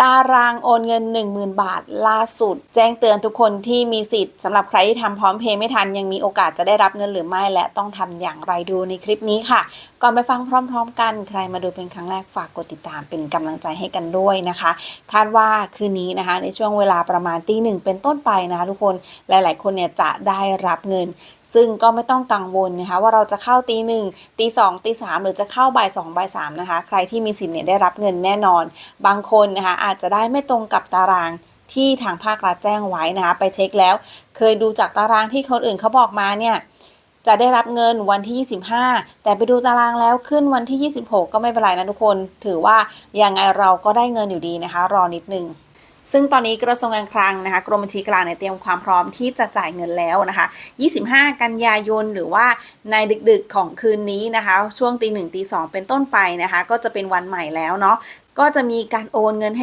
ตารางโอนเงิน 10,000 บาทล่าสุด แจ้งเตือนทุกคนที่มีสิทธิ์สำหรับใครที่ทำพร้อมเพย์ไม่ทันยังมีโอกาสจะได้รับเงินหรือไม่ และต้องทำอย่างไรดูในคลิปนี้ค่ะ ก่อนไปฟังพร้อม ๆ กันใครมาดูเป็นครั้งแรกฝากกดติดตามเป็นกำลังใจให้กันด้วยนะคะ คาดว่าคืนนี้นะคะ ในช่วงเวลาประมาณตีหนึ่งเป็นต้นไปนะคะทุกคนหลาย ๆ คนเนี่ยจะได้รับเงิน ซึ่งก็ไม่ต้องกังวลนะคะว่าเราจะเข้าตีหนึ่งตีสองตีสามหรือจะเข้าบ่ายสองบ่ายสามนะคะใครที่มีสิทธิ์เนี่ยได้รับเงินแน่นอน บางคนนะคะอาจจะได้ไม่ตรงกับตารางที่ทางภาครัฐแจ้งไว้นะคะไปเช็คแล้ว เคยดูจากตารางที่คนอื่นเขาบอกมาเนี่ยจะได้รับเงินวันที่ 25 แต่ไปดูตารางแล้วขึ้นวันที่ 26 ก็ไม่เป็นไรนะทุกคน ถือว่ายังไงเราก็ได้เงินอยู่ดีนะคะ รอนิดนึง ซึ่งตอนนี้กระทรวงการคลังนะคะกรมบัญชีกลางเนี่ยเตรียมความพร้อมที่จะจ่ายเงินแล้วนะคะ 25 กันยายนหรือว่าในดึกๆของคืนนี้นะคะ ช่วงตีหนึ่งตีสองเป็นต้นไปนะคะ ก็จะเป็นวันใหม่แล้วเนาะก็จะมีการโอนเงินให้